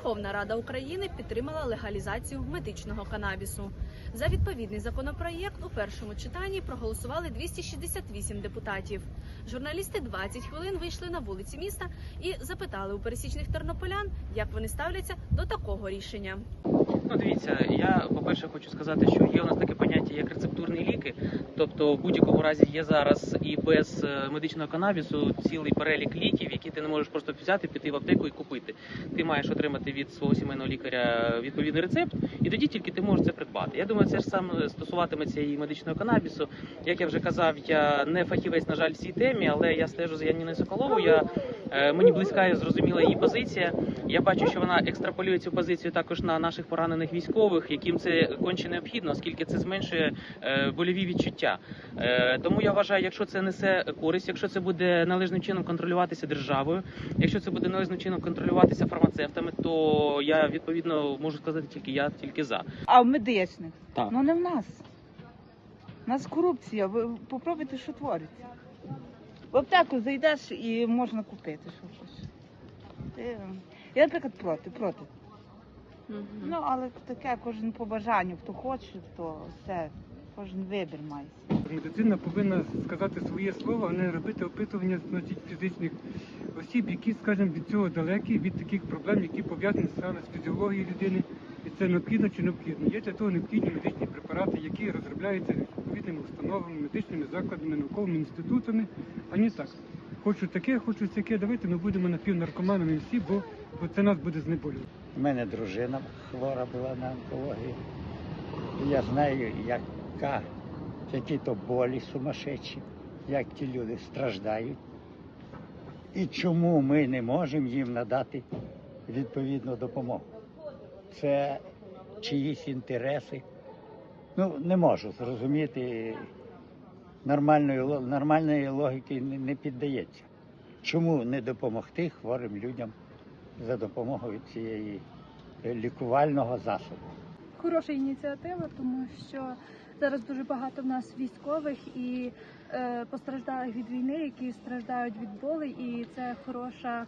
Верховна Рада України підтримала легалізацію медичного канабісу. За відповідний законопроєкт у першому читанні проголосували 268 депутатів. Журналісти 20 хвилин вийшли на вулиці міста і запитали у пересічних тернополян, як вони ставляться до такого рішення. Ну, дивіться, я по-перше хочу сказати, що є у нас таке поняття як рецептурні ліки. Тобто, в будь-якому разі є зараз і без е, медичного канабісу цілий перелік ліків, які ти не можеш просто взяти, піти в аптеку і купити. Ти маєш отримати від свого сімейного лікаря відповідний рецепт, і тоді тільки ти можеш це придбати. Я думаю, це ж саме стосуватиметься і медичного канабісу. Як я вже казав, я не фахівець, на жаль, в цій темі, але я стежу за Яніною Соколовою. Я мені близька і зрозуміла її позиція. Я бачу, що вона екстраполює цю позицію також на наших поранених військових, яким це конче необхідно, оскільки це зменшує е, больові відчуття. Е, Тому я вважаю, якщо це несе користь, якщо це буде належним чином контролюватися державою, якщо це буде належним чином контролюватися фармацевтами, то я відповідно можу сказати тільки я, тільки за. А в медичних? Так. Ну не в нас. У нас корупція. Ви попробуйте, що твориться. В аптеку зайдеш і можна купити, що хочеш. Ти- Я, наприклад, проти, проти. Ну, але таке кожен по бажанню, хто хоче, то все, кожен вибір має. Медицина повинна сказати своє слово, а не робити опитування значить, фізичних осіб, які, скажімо, від цього далекі, від таких проблем, які пов'язані саме з фізіологією людини. Це необхідно чи необхідно. Є для того необхідні медичні препарати, які розробляються відповідними установами, медичними закладами, науковими інститутами, а не так. Хочу таке, хочу таке, давайте ми будемо напівнаркоманами всі, бо, бо це нас буде знеболювати. У мене дружина хвора була на онкологію. І Я знаю, яка, які то болі сумасшедші, як ті люди страждають. І чому ми не можемо їм надати відповідну допомогу. Це чиїсь інтереси. Ну, не можу зрозуміти. Нормальної, нормальної логіки не, піддається. Чому не допомогти хворим людям за допомогою цієї е, лікувального засобу? хороша ініціатива, тому що зараз дуже багато в нас військових і е, постраждалих від війни, які страждають від болей, і це хороша,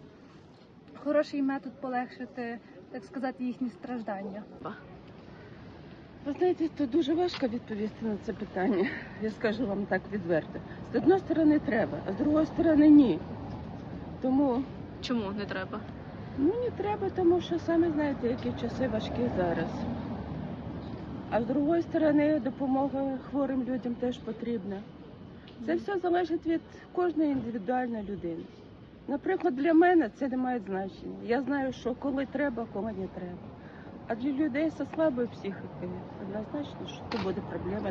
хороший метод полегшити, так сказати, їхні страждання. Ви знаєте, то дуже важко відповісти на це питання. Я скажу вам так відверто. З одної сторони треба, а з другої сторони ні. Тому Чому не треба? ну не треба, тому що самі знаєте, які часи важкі зараз. А з другої сторони, допомога хворим людям теж потрібна. Це все залежить від кожної індивідуальної людини. Наприклад, для мене це не має значення. Я знаю, що коли треба, коли не треба. А для людей зі слабою психікою однозначно, що це буде проблема.